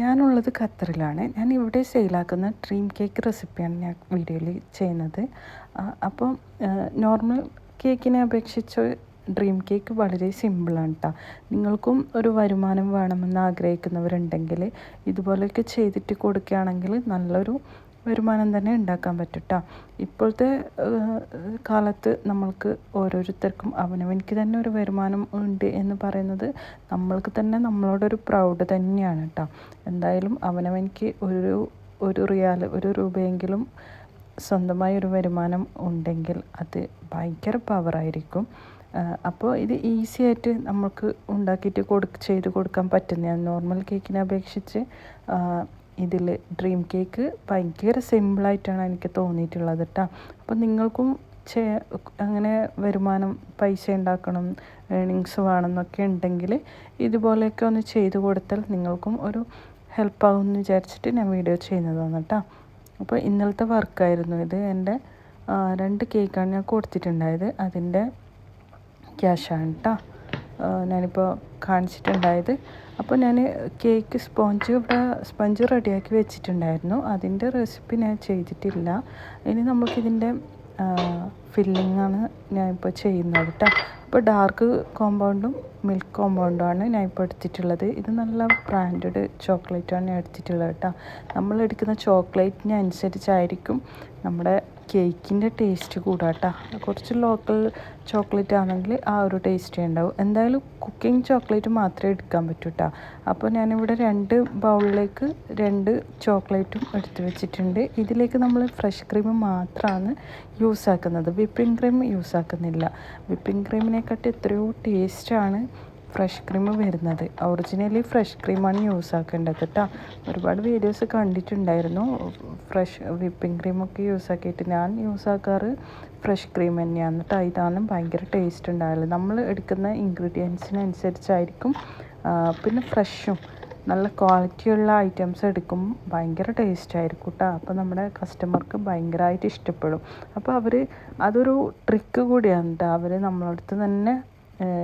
ഞാനുള്ളത് ഖത്തറിലാണ്. ഞാൻ ഇവിടെ സെയിലാക്കുന്ന ഡ്രീം കേക്ക് റെസിപ്പിയാണ് ഞാൻ വീഡിയോയിൽ ചെയ്യുന്നത്. അപ്പം അപ്പോൾ നോർമൽ കേക്കിനെ അപേക്ഷിച്ച് ഡ്രീം കേക്ക് വളരെ സിമ്പിളാണ് കേട്ടോ നിങ്ങൾക്കും ഒരു വരുമാനം വേണമെന്ന് ആഗ്രഹിക്കുന്നവരുണ്ടെങ്കിൽ ഇതുപോലെയൊക്കെ ചെയ്തിട്ട് കൊടുക്കുകയാണെങ്കിൽ നല്ലൊരു വരുമാനം തന്നെ ഉണ്ടാക്കാൻ പറ്റും കേട്ടോ ഇപ്പോഴത്തെ കാലത്ത് നമ്മൾക്ക് ഓരോരുത്തർക്കും അവനവനിക്ക് തന്നെ ഒരു വരുമാനം ഉണ്ട് എന്ന് പറയുന്നത് നമ്മൾക്ക് തന്നെ നമ്മളോടൊരു പ്രൗഡ് തന്നെയാണ് കേട്ടോ എന്തായാലും അവനവനിക്ക് ഒരു ഒരു റിയാൽ ഒരു രൂപയെങ്കിലും സ്വന്തമായ ഒരു വരുമാനം ഉണ്ടെങ്കിൽ അത് ഭയങ്കര പവറായിരിക്കും അപ്പോൾ ഇത് ഈസി ആയിട്ട് നമുക്ക് ഉണ്ടാക്കിയിട്ട് കൊടു ചെയ്ത് കൊടുക്കാൻ പറ്റുന്നതാണ് നോർമൽ കേക്കിനെ അപേക്ഷിച്ച് ഇതിൽ ഡ്രീം കേക്ക് ഭയങ്കര സിമ്പിളായിട്ടാണ് എനിക്ക് തോന്നിയിട്ടുള്ളത് കേട്ടോ അപ്പോൾ നിങ്ങൾക്കും ചെ അങ്ങനെ വരുമാനം പൈസ ഉണ്ടാക്കണം ഏണിങ്സ് വേണമെന്നൊക്കെ ഉണ്ടെങ്കിൽ ഇതുപോലെയൊക്കെ ഒന്ന് ചെയ്ത് കൊടുത്താൽ നിങ്ങൾക്കും ഒരു ഹെൽപ്പ് എന്ന് വിചാരിച്ചിട്ട് ഞാൻ വീഡിയോ ചെയ്യുന്നതാണ് കേട്ടോ അപ്പോൾ ഇന്നലത്തെ വർക്കായിരുന്നു ഇത്. എന്റെ രണ്ട് കേക്കാണ് ഞാൻ കൊടുത്തിട്ടുണ്ടായത്. അതിന്റെ ക്യാഷാണ് കേട്ടോ ഞാനിപ്പോൾ കാണിച്ചിട്ടുണ്ടായത്. അപ്പോൾ ഞാൻ കേക്ക് സ്പോഞ്ച് ഇവിടെ സ്പഞ്ച് റെഡിയാക്കി വെച്ചിട്ടുണ്ടായിരുന്നു. അതിന്റെ റെസിപ്പി ഞാൻ ചെയ്തിട്ടില്ല. ഇനി നമുക്കിതിന്റെ ഫില്ലിങ്ങാണ് ഞാനിപ്പോൾ ചെയ്യുന്നത് കേട്ടോ അപ്പോൾ ഡാർക്ക് കോമ്പൗണ്ടും മിൽക്ക് കോമ്പൗണ്ടുമാണ് ഞാൻ ഇപ്പോൾ എടുത്തിട്ടുള്ളത്. ഇത് നല്ല ബ്രാൻഡഡ് ചോക്ലേറ്റാണ് ഞാൻ എടുത്തിട്ടുള്ളത് കേട്ടോ നമ്മൾ എടുക്കുന്ന ചോക്ലേറ്റിന് അനുസരിച്ചായിരിക്കും നമ്മുടെ കേക്കിന്റെ ടേസ്റ്റ് കൂടാട്ടോ. കേട്ടോ കുറച്ച് ലോക്കൽ ചോക്ലേറ്റ് ആണെങ്കിൽ ആ ഒരു ടേസ്റ്റ് ഉണ്ടാവും. എന്തായാലും കുക്കിംഗ് ചോക്ലേറ്റ് മാത്രമേ എടുക്കാൻ പറ്റൂ അപ്പോൾ ഞാനിവിടെ രണ്ട് ബൗളിലേക്ക് രണ്ട് ചോക്ലേറ്റും എടുത്ത് വെച്ചിട്ടുണ്ട്. ഇതിലേക്ക് നമ്മൾ ഫ്രഷ് ക്രീം മാത്രമാണ് യൂസ് ആക്കുന്നത്. വിപ്പിംഗ് ക്രീം യൂസ് ആക്കുന്നില്ല. വിപ്പിംഗ് ക്രീമിനെക്കാട്ടി എത്രയോ ടേസ്റ്റാണ് ഫ്രഷ് ക്രീം വരുന്നത്. ഒറിജിനലി ഫ്രഷ് ക്രീമാണ് യൂസ് ആക്കേണ്ടത് കേട്ടോ. ഒരുപാട് വീഡിയോസ് കണ്ടിട്ടുണ്ടായിരുന്നു. ഫ്രഷ് വിപ്പിംഗ് ക്രീമൊക്കെ യൂസ് ആക്കിയിട്ട് ഞാൻ യൂസ് ആക്കാറ് ഫ്രഷ് ക്രീം തന്നെയാണ് കേട്ടോ. ഇതാണ് ഭയങ്കര ടേസ്റ്റ് ഉണ്ടാവുള്ളത് നമ്മൾ എടുക്കുന്ന ഇൻഗ്രീഡിയൻസിനനുസരിച്ചായിരിക്കും പിന്നെ ഫ്രഷും നല്ല ക്വാളിറ്റിയുള്ള ഐറ്റംസ് എടുക്കും. ഭയങ്കര ടേസ്റ്റ് ആയിരിക്കും കേട്ടോ. അപ്പോൾ നമ്മുടെ കസ്റ്റമർക്ക് ഭയങ്കരമായിട്ട് ഇഷ്ടപ്പെടും. അപ്പോൾ അവർ അതൊരു ട്രിക്ക് കൂടിയാണ് കേട്ടോ. അവർ നമ്മളടുത്ത് തന്നെ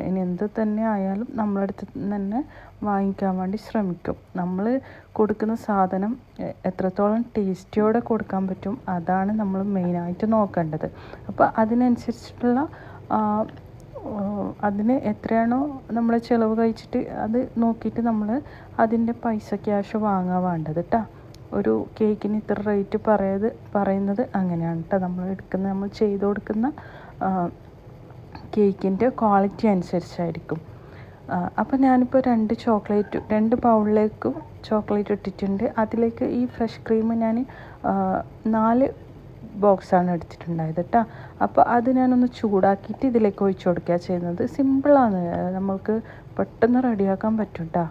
ഇനി എന്ത് തന്നെ ആയാലും നമ്മളടുത്ത് തന്നെ വാങ്ങിക്കാൻ വേണ്ടി ശ്രമിക്കും. നമ്മൾ കൊടുക്കുന്ന സാധനം എത്രത്തോളം ടേസ്റ്റിയോടെ കൊടുക്കാൻ പറ്റും അതാണ് നമ്മൾ മെയിനായിട്ട് നോക്കേണ്ടത്. അപ്പോൾ അതിനനുസരിച്ചിട്ടുള്ള അതിന് എത്രയാണോ നമ്മൾ ചിലവ് കഴിച്ചിട്ട് അത് നോക്കിയിട്ട് നമ്മൾ അതിന്റെ പൈസ ക്യാഷ് വാങ്ങാൻ വേണ്ടത് കേട്ടോ ഒരു കേക്കിന് ഇത്ര റേറ്റ് പറയത് പറയുന്നത് അങ്ങനെയാണ് കേട്ടോ നമ്മൾ എടുക്കുന്ന നമ്മൾ ചെയ്ത് കൊടുക്കുന്ന കേക്കിന്റെ ക്വാളിറ്റി അനുസരിച്ചായിരിക്കും. അപ്പോൾ ഞാനിപ്പോൾ രണ്ട് ചോക്ലേറ്റ് രണ്ട് ബൗളിലേക്കും ചോക്ലേറ്റ് ഇട്ടിട്ടുണ്ട്. അതിലേക്ക് ഈ ഫ്രഷ് ക്രീം ഞാൻ നാല് ബോക്സാണ് എടുത്തിട്ടുണ്ടായത് കേട്ടോ അപ്പോൾ അത് ഞാനൊന്ന് ചൂടാക്കിയിട്ട് ഇതിലേക്ക് ഒഴിച്ചു കൊടുക്കുക ചെയ്യുന്നത്. സിമ്പിളാണ്. നമ്മൾക്ക് പെട്ടെന്ന് റെഡിയാക്കാൻ പറ്റും കേട്ടോ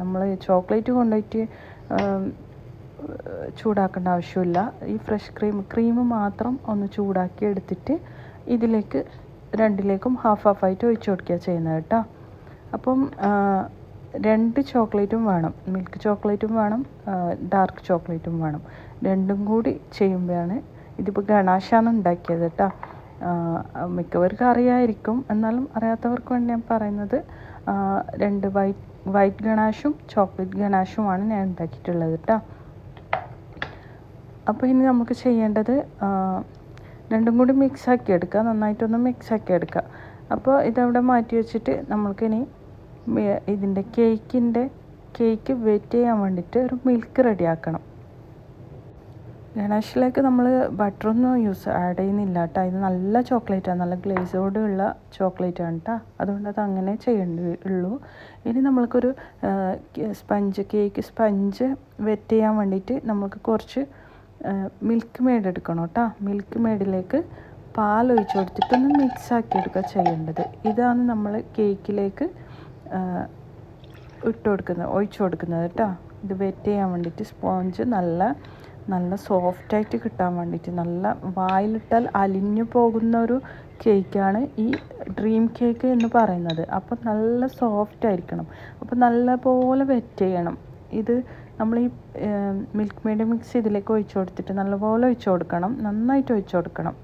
നമ്മൾ ചോക്ലേറ്റ് കൊണ്ടുപോയിട്ട് ചൂടാക്കേണ്ട ആവശ്യമില്ല. ഈ ഫ്രഷ് ക്രീം ക്രീം മാത്രം ഒന്ന് ചൂടാക്കി എടുത്തിട്ട് ഇതിലേക്ക് രണ്ടിലേക്കും ഹാഫ് ഹാഫ് ആയിട്ട് ഒഴിച്ചു കൊടുക്കുക ചെയ്യുന്നത് കേട്ടോ. അപ്പം രണ്ട് ചോക്ലേറ്റും വേണം. മിൽക്ക് ചോക്ലേറ്റും വേണം ഡാർക്ക് ചോക്ലേറ്റും വേണം. രണ്ടും കൂടി ചെയ്യുമ്പോഴാണ് ഇതിപ്പോൾ ഗണാശാണ് ഉണ്ടാക്കിയത് കേട്ടോ. മിക്കവർക്കും അറിയായിരിക്കും എന്നാലും അറിയാത്തവർക്ക് വേണ്ടി ഞാൻ പറയുന്നത് രണ്ട് വൈറ്റ് വൈറ്റ് ഗണാഷും ചോക്ലേറ്റ് ഗണാഷുമാണ് ഞാൻ ഉണ്ടാക്കിയിട്ടുള്ളത് കേട്ടോ. അപ്പോൾ ഇനി നമുക്ക് ചെയ്യേണ്ടത് രണ്ടും കൂടി മിക്സാക്കി എടുക്കുക നന്നായിട്ടൊന്ന് മിക്സാക്കി എടുക്കുക അപ്പോൾ ഇതവിടെ മാറ്റി വെച്ചിട്ട് നമ്മൾക്കിനി ഇതിന്റെ കേക്കിന്റെ കേക്ക് വെയിറ്റ് ചെയ്യാൻ വേണ്ടിയിട്ട് ഒരു മിൽക്ക് റെഡിയാക്കണം ഗണേഷിലേക്ക് നമ്മൾ ബട്ടറൊന്നും യൂസ് ആഡ് ചെയ്യുന്നില്ല കേട്ടോ ഇത് നല്ല ചോക്ലേറ്റാണ് നല്ല ഗ്ലേസോടുള്ള ചോക്ലേറ്റ് ആണ് കേട്ടോ അതുകൊണ്ട് അത് അങ്ങനെ ചെയ്യേണ്ടി ഉള്ളൂ. ഇനി നമ്മൾക്കൊരു സ്പഞ്ച് കേക്ക് സ്പഞ്ച് വെറ്റ് ചെയ്യാൻ വേണ്ടിയിട്ട് നമുക്ക് കുറച്ച് മിൽക്ക് മെയ്ഡ് എടുക്കണം കേട്ടോ മിൽക്ക് മെയ്ഡിലേക്ക് പാൽ ഒഴിച്ച് കൊടുത്തിട്ടൊന്ന് മിക്സ് ആക്കി എടുക്കുക ചെയ്യേണ്ടത്. ഇതാണ് നമ്മൾ കേക്കിലേക്ക് ഇട്ട് കൊടുക്കുന്നത് ഒഴിച്ചു കൊടുക്കുന്നത് കേട്ടോ ഇത് വെറ്റ് ചെയ്യാൻ വേണ്ടിയിട്ട് സ്പോഞ്ച് നല്ല നല്ല സോഫ്റ്റായിട്ട് കിട്ടാൻ വേണ്ടിയിട്ട് നല്ല വായിലിട്ടാൽ അലിഞ്ഞു പോകുന്ന ഒരു കേക്കാണ് ഈ ഡ്രീം കേക്ക് എന്ന് പറയുന്നത്. അപ്പോൾ നല്ല സോഫ്റ്റ് ആയിരിക്കണം. അപ്പോൾ നല്ല പോലെ വെറ്റ് ചെയ്യണം. ഇത് നമ്മൾ ഈ മിൽക്ക് മെയ്ഡ് മിക്സ് ഇതിലേക്ക് ഒഴിച്ചു കൊടുത്തിട്ട് നല്ലപോലെ ഒഴിച്ചു കൊടുക്കണം. നന്നായിട്ട് ഒഴിച്ചു കൊടുക്കണം.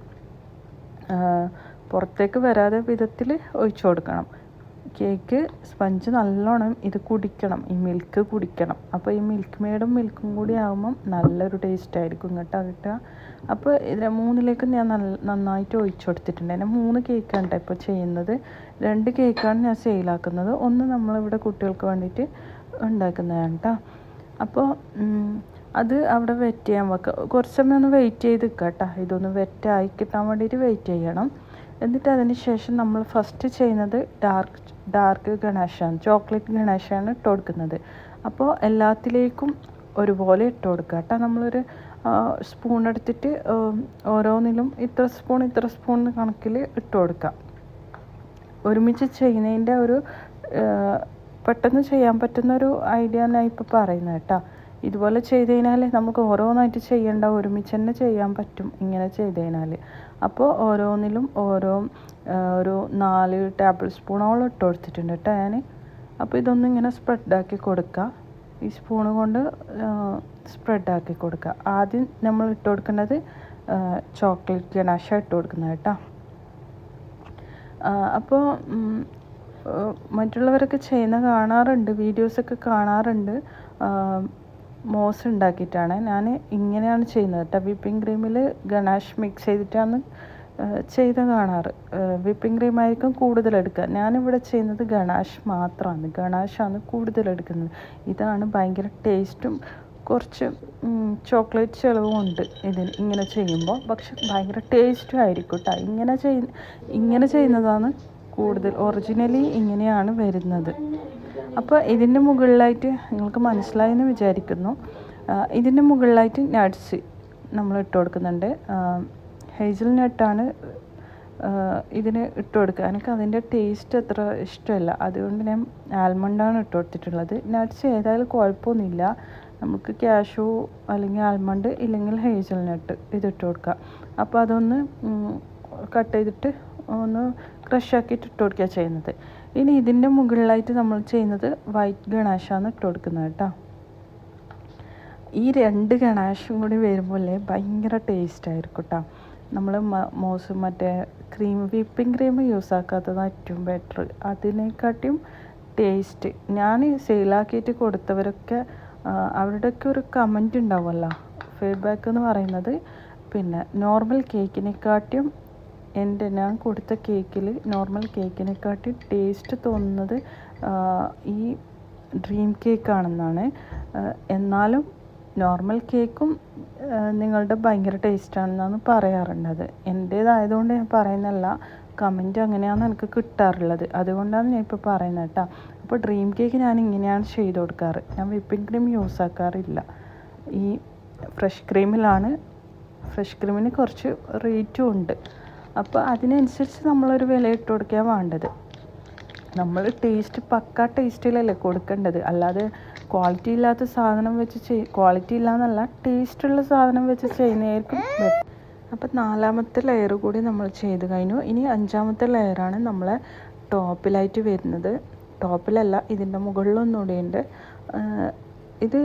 പുറത്തേക്ക് വരാതെ വിധത്തിൽ ഒഴിച്ചു കൊടുക്കണം. കേക്ക് സ്പഞ്ച് നല്ലോണം ഇത് കുടിക്കണം. ഈ മിൽക്ക് കുടിക്കണം. അപ്പോൾ ഈ മിൽക്ക് മെയ്ഡും മിൽക്കും കൂടി ആകുമ്പം നല്ലൊരു ടേസ്റ്റ് ആയിരിക്കും കേട്ടോ കിട്ടുക. അപ്പോൾ ഇതിൽ മൂന്നിലേക്ക് ഞാൻ നന്നായിട്ട് ഒഴിച്ചു കൊടുത്തിട്ടുണ്ട്. എന്നെ മൂന്ന് കേക്കാണ് കേട്ടോ ഇപ്പോൾ ചെയ്യുന്നത്. രണ്ട് കേക്കാണ് ഞാൻ സെയിലാക്കുന്നത് ഒന്ന് നമ്മളിവിടെ കുട്ടികൾക്ക് വേണ്ടിയിട്ട് ഉണ്ടാക്കുന്നതാണ് കേട്ടോ. അപ്പോൾ അത് അവിടെ വെറ്റ് ചെയ്യാൻ വെക്കുക കുറച്ച് സമയം ഒന്ന് വെയിറ്റ് ചെയ്ത് നിൽക്കുക കേട്ടോ ഇതൊന്ന് വെറ്റായി കിട്ടാൻ വേണ്ടിയിട്ട് വെയിറ്റ് ചെയ്യണം. എന്നിട്ട് അതിന് ശേഷം നമ്മൾ ഫസ്റ്റ് ചെയ്യുന്നത് ഡാർക്ക് ഡാർക്ക് ഗണേശാണ് ചോക്ലേറ്റ് ഗണേശാണ് ഇട്ട് കൊടുക്കുന്നത്. അപ്പോൾ എല്ലാത്തിലേക്കും ഒരുപോലെ ഇട്ട് കൊടുക്കുക കേട്ടോ നമ്മളൊരു സ്പൂൺ എടുത്തിട്ട് ഓരോന്നിലും ഇത്ര സ്പൂൺ ഇത്ര സ്പൂൺ കണക്കിൽ ഇട്ട് കൊടുക്കുക ഒരുമിച്ച് ചെയ്യുന്നതിന്റെ ഒരു പെട്ടെന്ന് ചെയ്യാൻ പറ്റുന്നൊരു ഐഡിയ എന്നാ ഇപ്പോൾ പറയുന്നത് കേട്ടോ. ഇതുപോലെ ചെയ്ത് കഴിഞ്ഞാൽ നമുക്ക് ഓരോന്നായിട്ട് ചെയ്യേണ്ട ഒരുമിച്ച് തന്നെ ചെയ്യാൻ പറ്റും ഇങ്ങനെ ചെയ്ത് കഴിഞ്ഞാൽ അപ്പോൾ ഓരോന്നിലും ഓരോ ഒരു നാല് ടേബിൾ സ്പൂണോളം ഇട്ട് കൊടുത്തിട്ടുണ്ട് കേട്ടോ ഞാൻ അപ്പോൾ ഇതൊന്നും ഇങ്ങനെ സ്പ്രെഡാക്കി കൊടുക്കുക ഈ സ്പൂൺ കൊണ്ട് സ്പ്രെഡാക്കി കൊടുക്കുക ആദ്യം നമ്മൾ ഇട്ട് കൊടുക്കേണ്ടത് ചോക്ലേറ്റ് ഗണാശ ഇട്ട് കൊടുക്കുന്നത് കേട്ടോ. അപ്പോൾ മറ്റുള്ളവരൊക്കെ ചെയ്യുന്ന കാണാറുണ്ട് വീഡിയോസൊക്കെ കാണാറുണ്ട്. മോസ് ഉണ്ടാക്കിയിട്ടാണ്. ഞാൻ ഇങ്ങനെയാണ് ചെയ്യുന്നത് കേട്ടോ. വിപ്പിംഗ് ക്രീമിൽ ഗണാഷ് മിക്സ് ചെയ്തിട്ടാണ് ചെയ്ത കാണാറ്. വിപ്പിംഗ് ക്രീമായിരിക്കും കൂടുതലെടുക്കുക ഞാനിവിടെ ചെയ്യുന്നത് ഗണാഷ് മാത്രമാണ് ഗണാഷാണ് കൂടുതലെടുക്കുന്നത് ഇതാണ് ഭയങ്കര ടേസ്റ്റും കുറച്ച് ചോക്ലേറ്റ് ചിലവും ഉണ്ട് ഇതിന് ഇങ്ങനെ ചെയ്യുമ്പോൾ. പക്ഷെ ഭയങ്കര ടേസ്റ്റും ആയിരിക്കും കേട്ടോ. ഇങ്ങനെ ചെയ് ഇങ്ങനെ ചെയ്യുന്നതാണ് കൂടുതൽ ഒറിജിനലി ഇങ്ങനെയാണ് വരുന്നത്. അപ്പോൾ ഇതിന്റെ മുകളിലായിട്ട് നിങ്ങൾക്ക് മനസ്സിലായെന്ന് വിചാരിക്കുന്നു. ഇതിന്റെ മുകളിലായിട്ട് നട്ട്സ് നമ്മൾ ഇട്ട് കൊടുക്കുന്നുണ്ട്. ഹേസൽ നട്ടാണ് ഇതിന് ഇട്ട് കൊടുക്കുക. എനിക്ക് അതിന്റെ ടേസ്റ്റ് അത്ര ഇഷ്ടമല്ല. അതുകൊണ്ട് ഞാൻ ആൽമണ്ടാണ് ഇട്ട് കൊടുത്തിട്ടുള്ളത്. നട്ട്സ് ഏതായാലും കുഴപ്പമൊന്നുമില്ല. നമുക്ക് ക്യാഷു അല്ലെങ്കിൽ ആൽമണ്ട് ഇല്ലെങ്കിൽ ഹേസൽ നട്ട് ഇതിട്ട് കൊടുക്കുക. അപ്പോൾ അതൊന്ന് കട്ട് ചെയ്തിട്ട് ഒന്ന് ക്രഷ് ആക്കിയിട്ട് ഇട്ട് കൊടുക്കുക ചെയ്യുന്നത്. ഇനി ഇതിന്റെ മുകളിലായിട്ട് നമ്മൾ ചെയ്യുന്നത് വൈറ്റ് ഗണാശാണ് ഇട്ട് കൊടുക്കുന്നത് കേട്ടോ. ഈ രണ്ട് ഗണാഷും കൂടി വരുമ്പോൾ ഭയങ്കര ടേസ്റ്റ് ആയിരിക്കും കേട്ടോ. നമ്മൾ മോസ് മറ്റേ ക്രീം വിപ്പിംഗ് ക്രീം യൂസ് ആക്കാത്തതാണ് ഏറ്റവും ബെറ്റർ അതിനെക്കാട്ടിയും ടേസ്റ്റ് ഞാൻ സെയിലാക്കിയിട്ട് കൊടുത്തവരൊക്കെ അവരുടെയൊക്കെ ഒരു കമന്റ് ഉണ്ടാവുമല്ലോ. ഫീഡ്ബാക്ക് എന്ന് പറയുന്നത് പിന്നെ നോർമൽ കേക്കിനെക്കാട്ടിയും എന്റെ ഞാൻ കൊടുത്ത കേക്കിൽ നോർമൽ കേക്കിനെക്കാട്ടി ടേസ്റ്റ് തോന്നുന്നത് ഈ ഡ്രീം കേക്കാണെന്നാണ് എന്നാലും നോർമൽ കേക്കും നിങ്ങളുടെ ഭയങ്കര ടേസ്റ്റാണെന്നാണ് പറയാറുള്ളത്. എന്റേതായതുകൊണ്ട് ഞാൻ പറയുന്നല്ല കമന്റ് അങ്ങനെയാണ് എനിക്ക് കിട്ടാറുള്ളത്. അതുകൊണ്ടാണ് ഞാൻ ഇപ്പോൾ പറയുന്നത് കേട്ടോ അപ്പോൾ ഡ്രീം കേക്ക് ഞാൻ ഇങ്ങനെയാണ് ചെയ്ത് കൊടുക്കാറ്. ഞാൻ വിപ്പിംഗ് ക്രീം യൂസ് ആക്കാറില്ല. ഈ ഫ്രഷ് ക്രീമിലാണ് ഫ്രഷ് ക്രീമിന് കുറച്ച് റേറ്റും ഉണ്ട്. അപ്പോൾ അതിനനുസരിച്ച് നമ്മളൊരു വില ഇട്ട് കൊടുക്കാൻ വേണ്ടത്. നമ്മൾ ടേസ്റ്റ് പക്ക ടേസ്റ്റിലല്ലേ കൊടുക്കേണ്ടത്. അല്ലാതെ ക്വാളിറ്റി ഇല്ലാത്ത സാധനം വെച്ച് ചെയ് ക്വാളിറ്റി ഇല്ലാന്നല്ല ടേസ്റ്റുള്ള സാധനം വെച്ച് ചെയ്യുന്നതായിരിക്കും അപ്പം നാലാമത്തെ ലെയർ കൂടി നമ്മൾ ചെയ്ത് കഴിഞ്ഞു. ഇനി അഞ്ചാമത്തെ ലെയറാണ് നമ്മളെ ടോപ്പിലായിട്ട് വരുന്നത്. ടോപ്പിലല്ല ഇതിന്റെ മുകളിലൊന്നുകൂടി ഉണ്ട് ഇത്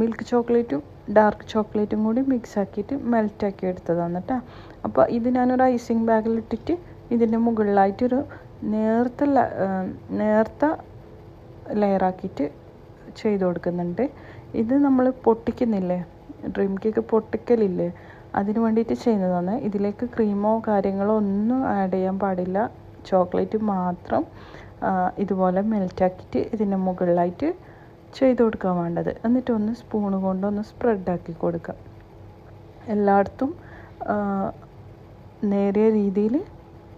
മിൽക്ക് ചോക്ലേറ്റും ഡാർക്ക് ചോക്ലേറ്റും കൂടി മിക്സ് ആക്കിയിട്ട് മെൽറ്റാക്കി എടുത്തതാണ് കേട്ടോ അപ്പോൾ ഇത് ഞാനൊരു ഐസിങ് ബാഗിലിട്ടിട്ട് ഇതിന്റെ മുകളിലായിട്ടൊരു നേർത്ത നേർത്ത ലെയറാക്കിയിട്ട് ചെയ്ത് കൊടുക്കുന്നുണ്ട്. ഇത് നമ്മൾ പൊട്ടിക്കുന്നില്ലേ? Dream cake പൊട്ടിക്കലില്ലേ? അതിന് വേണ്ടിയിട്ട് ചെയ്യുന്നതാണ്. ഇതിലേക്ക് ക്രീമോ കാര്യങ്ങളോ ഒന്നും ആഡ് ചെയ്യാൻ പാടില്ല. ചോക്ലേറ്റ് മാത്രം ഇതുപോലെ മെൽറ്റാക്കിയിട്ട് ഇതിന്റെ മുകളിലായിട്ട് ചെയ്ത് കൊടുക്കാൻ വേണ്ടത്. എന്നിട്ട് ഒന്ന് സ്പൂണ് കൊണ്ടൊന്ന് സ്പ്രെഡാക്കി കൊടുക്കുക എല്ലായിടത്തും നേരിയ രീതിയിൽ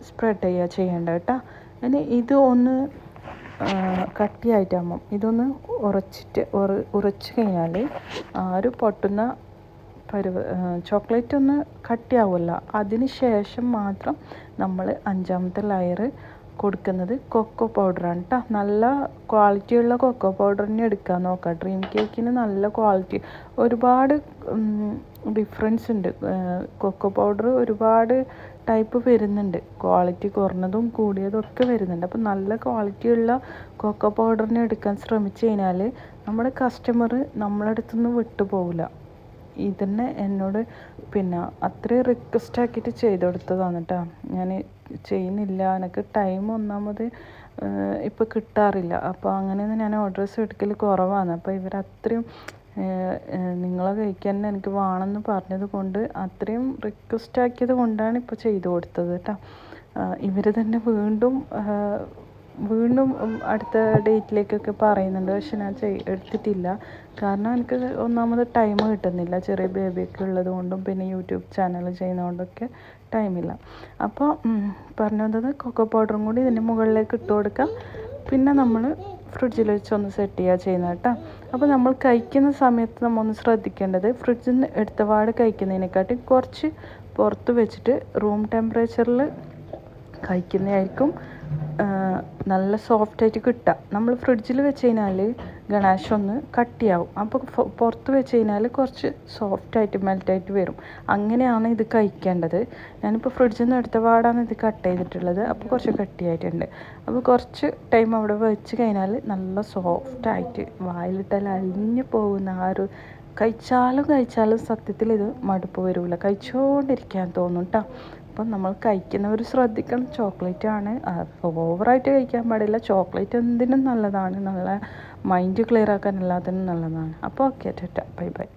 സ്പ്രെഡ് ചെയ്യുക ചെയ്യേണ്ട കേട്ടോ. ഇനി ഇത് ഒന്ന് കട്ടിയായിട്ടാകുമ്പം ഇതൊന്ന് ഉറച്ചിട്ട് ഉറ ഉറച്ച് കഴിഞ്ഞാൽ ആ ഒരു പൊട്ടുന്ന പരുവ ചോക്ലേറ്റ് ഒന്ന് കട്ടിയാവില്ല അതിന് ശേഷം മാത്രം നമ്മൾ അഞ്ചാമത്തെ ലെയർ കൊടുക്കുന്നത് കൊക്കോ പൗഡറാണ് കേട്ടോ നല്ല ക്വാളിറ്റിയുള്ള കൊക്കോ പൗഡർ തന്നെ എടുക്കാൻ നോക്കുക ഡ്രീം കേക്കിന് നല്ല ക്വാളിറ്റി ഒരുപാട് ഡിഫറൻസ് ഉണ്ട്. കൊക്കോ പൗഡർ ഒരുപാട് ടൈപ്പ് വരുന്നുണ്ട്. ക്വാളിറ്റി കുറഞ്ഞതും കൂടിയതും ഒക്കെ വരുന്നുണ്ട്. അപ്പോൾ നല്ല ക്വാളിറ്റിയുള്ള കൊക്കോ പൗഡറിനെ എടുക്കാൻ ശ്രമിച്ചു കഴിഞ്ഞാൽ നമ്മുടെ കസ്റ്റമർ നമ്മളെ അടുത്തുനിന്ന് വിട്ടുപോകില്ല ഇതന്നെ എന്നോട് പിന്നെ അത്രയും റിക്വസ്റ്റ് ആക്കിയിട്ട് ചെയ്തു കൊടുത്തതാണ് കേട്ടോ ഞാൻ ചെയ്യുന്നില്ല. എനിക്ക് ടൈം ഒന്നാമത് ഇപ്പോൾ കിട്ടാറില്ല. അപ്പോൾ അങ്ങനെയൊന്നും ഞാൻ ഓർഡേഴ്സ് എടുക്കൽ കുറവാണ്. അപ്പോൾ ഇവർ അത്രയും നിങ്ങളെ കഴിക്കാൻ തന്നെ എനിക്ക് വേണമെന്ന് പറഞ്ഞത് കൊണ്ട് അത്രയും റിക്വസ്റ്റ് ആക്കിയത് കൊണ്ടാണ് ഇപ്പോൾ ചെയ്തു കൊടുത്തത് കേട്ടോ ഇവർ തന്നെ വീണ്ടും വീണ്ടും അടുത്ത ഡേറ്റിലേക്കൊക്കെ പറയുന്നുണ്ട്. പക്ഷെ ഞാൻ ചെയ് എടുത്തിട്ടില്ല. കാരണം എനിക്ക് ഒന്നാമത് ടൈം കിട്ടുന്നില്ല. ചെറിയ ബേബിയൊക്കെ ഉള്ളത് കൊണ്ടും പിന്നെ യൂട്യൂബ് ചാനൽ ചെയ്യുന്നതുകൊണ്ടൊക്കെ ടൈമില്ല അപ്പോൾ പറഞ്ഞു വന്നത് കൊക്കോ പൗഡറും കൂടി ഇതിന്റെ മുകളിലേക്ക് ഇട്ട് കൊടുക്കാം. പിന്നെ നമ്മൾ ഫ്രിഡ്ജിൽ വെച്ച് ഒന്ന് സെറ്റ് ചെയ്യുക ചെയ്യുന്നത് കേട്ടോ. അപ്പോൾ നമ്മൾ കഴിക്കുന്ന സമയത്ത് നമ്മൾ ഒന്ന് ശ്രദ്ധിക്കേണ്ടത് ഫ്രിഡ്ജിൽ നിന്ന് എടുത്ത പാട് കഴിക്കുന്നതിനെക്കാട്ടി കുറച്ച് പുറത്ത് വെച്ചിട്ട് റൂം ടെമ്പറേച്ചറിൽ കഴിക്കുന്നതായിരിക്കും നല്ല സോഫ്റ്റായിട്ട് കിട്ടുക. നമ്മൾ ഫ്രിഡ്ജിൽ വെച്ച് കഴിഞ്ഞാൽ ഗണാഷ് ഒന്ന് കട്ടിയാവും. അപ്പോൾ പുറത്ത് വെച്ച് കഴിഞ്ഞാൽ കുറച്ച് സോഫ്റ്റായിട്ട് മെൽറ്റായിട്ട് വരും. അങ്ങനെയാണ് ഇത് കഴിക്കേണ്ടത്. ഞാനിപ്പോൾ ഫ്രിഡ്ജിൽ നിന്ന് എടുത്ത പാടാണ് ഇത് കട്ട് ചെയ്തിട്ടുള്ളത്. അപ്പോൾ കുറച്ച് കട്ടിയായിട്ടുണ്ട്. അപ്പോൾ കുറച്ച് ടൈം അവിടെ വെച്ച് കഴിഞ്ഞാൽ നല്ല സോഫ്റ്റായിട്ട് വായിലിട്ടാൽ അലിഞ്ഞു പോകുന്ന ആ ഒരു കഴിച്ചാലും കഴിച്ചാലും സത്യത്തിൽ ഇത് മടുപ്പ് വരില്ല കഴിച്ചുകൊണ്ടിരിക്കാൻ തോന്നും കേട്ടോ അപ്പം നമ്മൾ കഴിക്കുന്നവർ ശ്രദ്ധിക്കണം. ചോക്ലേറ്റ് ആണ്. ഓവറായിട്ട് കഴിക്കാൻ പാടില്ല. ചോക്ലേറ്റ് എന്തിനും നല്ലതാണ്. നല്ല മൈൻഡ് ക്ലിയർ ആക്കാൻ എല്ലാത്തിനും നല്ലതാണ്. അപ്പോൾ ഓക്കെ ചേട്ടാ ബൈ ബൈ